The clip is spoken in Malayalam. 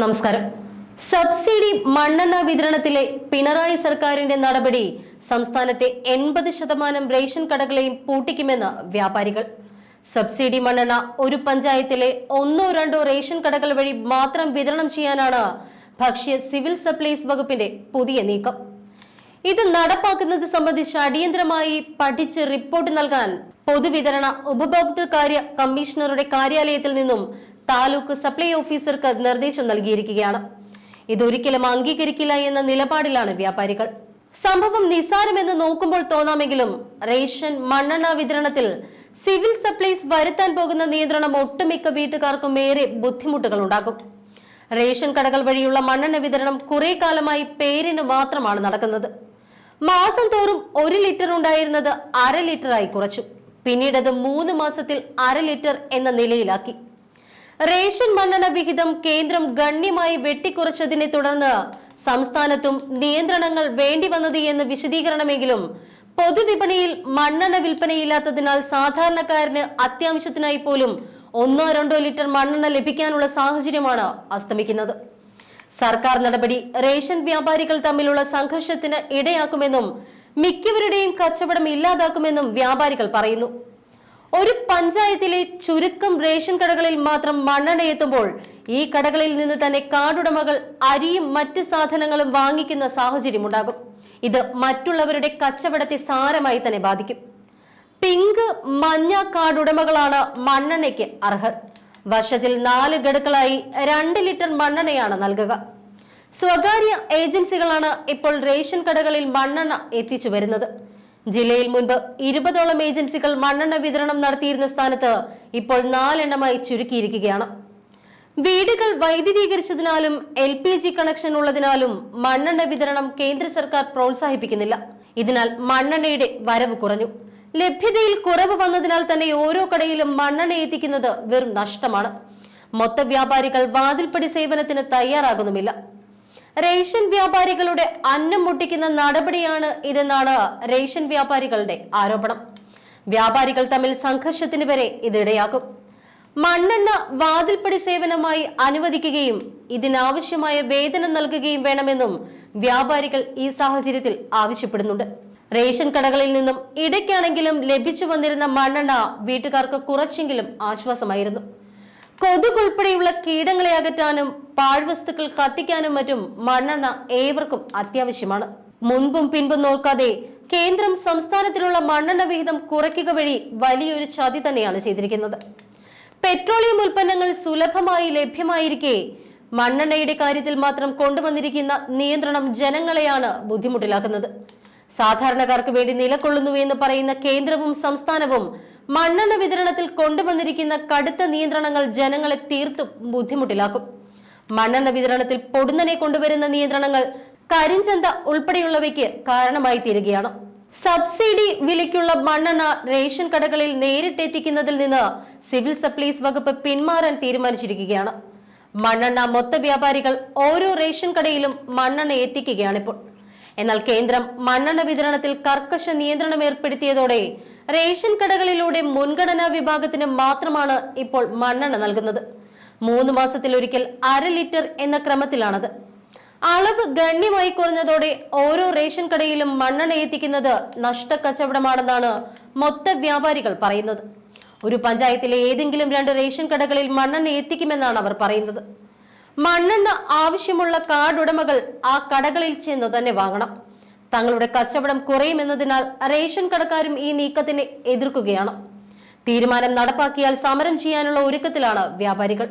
നമസ്കാരം. സബ്സിഡി മണ്ണെണ്ണ വിതരണത്തിലെ പിണറായി സർക്കാരിന്റെ നടപടി സംസ്ഥാനത്തെ എൺപത് ശതമാനം റേഷൻ കടകളെയും പൂട്ടിക്കുമെന്ന് വ്യാപാരികൾ. സബ്സിഡി മണ്ണെണ്ണ ഒരു പഞ്ചായത്തിലെ ഒന്നോ രണ്ടോ റേഷൻ കടകൾ വഴി മാത്രം വിതരണം ചെയ്യാനാണ് ഭക്ഷ്യ സിവിൽ സപ്ലൈസ് വകുപ്പിന്റെ പുതിയ നീക്കം. ഇത് നടപ്പാക്കുന്നത് സംബന്ധിച്ച് അടിയന്തരമായി പഠിച്ച് റിപ്പോർട്ട് നൽകാൻ പൊതുവിതരണ ഉപഭോക്തൃ കാര്യ കമ്മീഷണറുടെ കാര്യാലയത്തിൽ നിന്നും താലൂക്ക് സപ്ലൈ ഓഫീസർക്ക് നിർദ്ദേശം നൽകിയിരിക്കുകയാണ്. ഇതൊരിക്കലും അംഗീകരിക്കില്ല എന്ന നിലപാടിലാണ് വ്യാപാരികൾ. സംഭവം നിസ്സാരമെന്ന് നോക്കുമ്പോൾ തോന്നാമെങ്കിലും റേഷൻ മണ്ണെണ്ണ വിതരണത്തിൽ സിവിൽ സപ്ലൈസ് വരുത്താൻ പോകുന്ന നിയന്ത്രണം ഒട്ടുമിക്ക വീട്ടുകാർക്കും ഏറെ ബുദ്ധിമുട്ടുകൾ ഉണ്ടാക്കും. റേഷൻ കടകൾ വഴിയുള്ള മണ്ണെണ്ണ വിതരണം കുറെ കാലമായി പേരിന് മാത്രമാണ് നടക്കുന്നത്. മാസം തോറും ഒരു ലിറ്റർ ഉണ്ടായിരുന്നത് അര ലിറ്ററായി കുറച്ചു. പിന്നീട് അത് മൂന്ന് മാസത്തിൽ അര ലിറ്റർ എന്ന നിലയിലാക്കി. റേഷൻ മണ്ണെണ്ണ വിഹിതം കേന്ദ്രം ഗണ്യമായി വെട്ടിക്കുറച്ചതിനെ തുടർന്ന് സംസ്ഥാനത്തും നിയന്ത്രണങ്ങൾ വേണ്ടി വന്നത് എന്ന് വിശദീകരണമെങ്കിലും പൊതുവിപണിയിൽ മണ്ണെണ്ണ വിൽപ്പനയില്ലാത്തതിനാൽ സാധാരണക്കാരന് അത്യാവശ്യത്തിനായി പോലും ഒന്നോ രണ്ടോ ലിറ്റർ മണ്ണെണ്ണ ലഭിക്കാനുള്ള സാഹചര്യമാണ് അസ്തമിക്കുന്നത്. സർക്കാർ നടപടി റേഷൻ വ്യാപാരികൾ തമ്മിലുള്ള സംഘർഷത്തിന് ഇടയാക്കുമെന്നും മിക്കവരുടെയും കച്ചവടം ഇല്ലാതാക്കുമെന്നും വ്യാപാരികൾ പറയുന്നു. ഒരു പഞ്ചായത്തിലെ ചുരുക്കം റേഷൻ കടകളിൽ മാത്രം മണ്ണെണ്ണ എത്തുമ്പോൾ ഈ കടകളിൽ നിന്ന് തന്നെ കാർഡുടമകൾ അരിയും മറ്റ് സാധനങ്ങളും വാങ്ങിക്കുന്ന സാഹചര്യമുണ്ടാകും. ഇത് മറ്റുള്ളവരുടെ കച്ചവടത്തെ സാരമായി തന്നെ ബാധിക്കും. പിങ്ക് മഞ്ഞ കാർഡുടമകളാണ് മണ്ണെണ്ണയ്ക്ക് അർഹർ. വർഷത്തിൽ നാല് ഗഡുക്കളായി രണ്ട് ലിറ്റർ മണ്ണെണ്ണയാണ് നൽകുക. സ്വകാര്യ ഏജൻസികളാണ് ഇപ്പോൾ റേഷൻ കടകളിൽ മണ്ണെണ്ണ എത്തിച്ചു വരുന്നത്. ജില്ലയിൽ മുൻപ് ഇരുപതോളം ഏജൻസികൾ മണ്ണെണ്ണ വിതരണം നടത്തിയിരുന്ന സ്ഥാനത്ത് ഇപ്പോൾ നാലെണ്ണമായി ചുരുക്കിയിരിക്കുകയാണ്. വീടുകൾ വൈദ്യുതീകരിച്ചതിനാലും എൽ പി ജി കണക്ഷൻ ഉള്ളതിനാലും മണ്ണെണ്ണ വിതരണം കേന്ദ്ര സർക്കാർ പ്രോത്സാഹിപ്പിക്കുന്നില്ല. ഇതിനാൽ മണ്ണെണ്ണയുടെ വരവ് കുറഞ്ഞു. ലഭ്യതയിൽ കുറവ് വന്നതിനാൽ തന്നെ ഓരോ കടയിലും മണ്ണെണ്ണ എത്തിക്കുന്നത് വെറും നഷ്ടമാണ്. മൊത്ത വ്യാപാരികൾ വാതിൽപ്പടി സേവനത്തിന് തയ്യാറാകുന്നുമില്ല. റേഷൻ വ്യാപാരികളുടെ അന്നം മുട്ടിക്കുന്ന നടപടിയാണ് ഇതെന്നാണ് റേഷൻ വ്യാപാരികളുടെ ആരോപണം. വ്യാപാരികൾ തമ്മിൽ സംഘർഷത്തിന് വരെ ഇതിടയാകും മണ്ണെണ്ണ വാതിൽപ്പടി സേവനമായി അനുവദിക്കുകയും ഇതിനാവശ്യമായ വേതനം നൽകുകയും വേണമെന്നും വ്യാപാരികൾ ഈ സാഹചര്യത്തിൽ ആവശ്യപ്പെടുന്നുണ്ട്. റേഷൻ കടകളിൽ നിന്നും ഇടയ്ക്കാണെങ്കിലും ലഭിച്ചു വന്നിരുന്ന മണ്ണെണ്ണ വീട്ടുകാർക്ക് കുറച്ചെങ്കിലും ആശ്വാസമായിരുന്നു. കൊതുക് ഉൾപ്പെടെയുള്ള കീടങ്ങളെ അകറ്റാനും പാഴ്വസ്തുക്കൾ കത്തിക്കാനും മറ്റും മണ്ണെണ്ണ ഏവർക്കും അത്യാവശ്യമാണ്. മുൻപും പിൻപും നോക്കാതെ കേന്ദ്രം സംസ്ഥാനത്തിനുള്ള മണ്ണെണ്ണ വിഹിതം കുറയ്ക്കുക വഴി വലിയൊരു ചതി തന്നെയാണ് ചെയ്തിരിക്കുന്നത്. പെട്രോളിയം ഉൽപ്പന്നങ്ങൾ സുലഭമായി ലഭ്യമായിരിക്കെ മണ്ണെണ്ണയുടെ കാര്യത്തിൽ മാത്രം കൊണ്ടുവന്നിരിക്കുന്ന നിയന്ത്രണം ജനങ്ങളെയാണ് ബുദ്ധിമുട്ടിലാക്കുന്നത്. സാധാരണക്കാർക്ക് വേണ്ടി നിലകൊള്ളുന്നു എന്ന് പറയുന്ന കേന്ദ്രവും സംസ്ഥാനവും മണ്ണെണ്ണ വിതരണത്തിൽ കൊണ്ടുവന്നിരിക്കുന്ന കടുത്ത നിയന്ത്രണങ്ങൾ ജനങ്ങളെ തീർത്തും ബുദ്ധിമുട്ടിലാക്കും. മണ്ണെണ്ണ വിതരണത്തിൽ പൊടുന്നനെ കൊണ്ടുവരുന്ന നിയന്ത്രണങ്ങൾ കരിഞ്ചന്ത ഉൾപ്പെടെയുള്ളവയ്ക്ക് കാരണമായി തീരുകയാണ്. സബ്സിഡി വിലയ്ക്കുള്ള മണ്ണെണ്ണ റേഷൻ കടകളിൽ നേരിട്ടെത്തിക്കുന്നതിൽ നിന്ന് സിവിൽ സപ്ലൈസ് വകുപ്പ് പിന്മാറാൻ തീരുമാനിച്ചിരിക്കുകയാണ്. മണ്ണെണ്ണ മൊത്ത വ്യാപാരികൾ ഓരോ റേഷൻ കടയിലും മണ്ണെണ്ണ എത്തിക്കുകയാണിപ്പോൾ. എന്നാൽ കേന്ദ്രം മണ്ണെണ്ണ വിതരണത്തിൽ കർക്കശ നിയന്ത്രണം ഏർപ്പെടുത്തിയതോടെ റേഷൻ കടകളിലൂടെ മുൻഗണനാ വിഭാഗത്തിന് മാത്രമാണ് ഇപ്പോൾ മണ്ണെണ്ണ നൽകുന്നത്. മൂന്ന് മാസത്തിലൊരിക്കൽ അര ലിറ്റർ എന്ന ക്രമത്തിലാണത്. അളവ് ഗണ്യമായി കുറഞ്ഞതോടെ ഓരോ റേഷൻ കടയിലും മണ്ണെണ്ണ എത്തിക്കുന്നത് നഷ്ടക്കച്ചവടമാണെന്നാണ് മൊത്ത വ്യാപാരികൾ പറയുന്നത്. ഒരു പഞ്ചായത്തിലെ ഏതെങ്കിലും രണ്ട് റേഷൻ കടകളിൽ മണ്ണെണ്ണ എത്തിക്കുമെന്നാണ് അവർ പറയുന്നത്. മണ്ണെണ്ണ ആവശ്യമുള്ള കാർഡ് ഉടമകൾ ആ കടകളിൽ ചെന്ന് തന്നെ വാങ്ങണം. തങ്ങളുടെ കച്ചവടം കുറയുമെന്നതിനാൽ റേഷൻ കടക്കാരും ഈ നീക്കത്തിനെ എതിർക്കുകയാണ്. തീരുമാനം നടപ്പാക്കിയാൽ സമരം ചെയ്യാനുള്ള ഒരുക്കത്തിലാണ് വ്യാപാരികൾ.